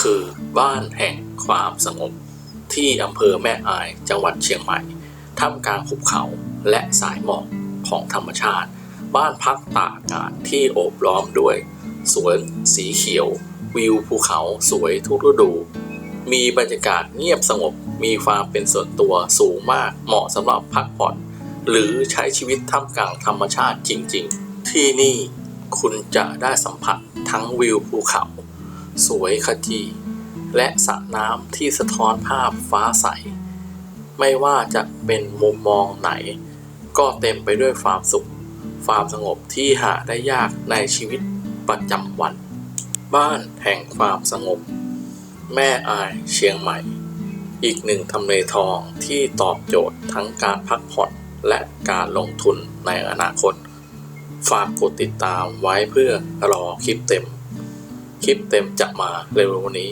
คือบ้านแห่งความสงบ ที่อำเภอแม่อายจังหวัดเชียงใหม่ท่ามกลางหุบเขาและสายหมอกของธรรมชาติ บ้านพักตากอากาศที่โอบล้อมด้วยสวนสีเขียว วิวภูเขาสวยทุกฤดู มีบรรยากาศเงียบสงบมีความเป็นส่วนตัวสูงมากเหมาะสำหรับพักผ่อน หรือใช้ชีวิตท่ามกลางธรรมชาติจริง ๆ ที่นี่คุณจะได้สัมผัสทั้งวิวภูเขา สวยขจี และสระน้ำที่สะท้อนภาพฟ้าใส ไม่ว่าจะเป็นมุมมองไหน ก็เต็มไปด้วยความสุข ความสงบที่หาได้ยากในชีวิตประจำวัน บ้านแห่งความสงบ แม่อายเชียงใหม่ อีกหนึ่งทำเลทองที่ตอบโจทย์ทั้งการพักผ่อนและการลงทุนในอนาคต ฝากกดติดตามไว้เพื่อรอคลิปเต็ม คลิปเต็มจะมาเร็วๆนี้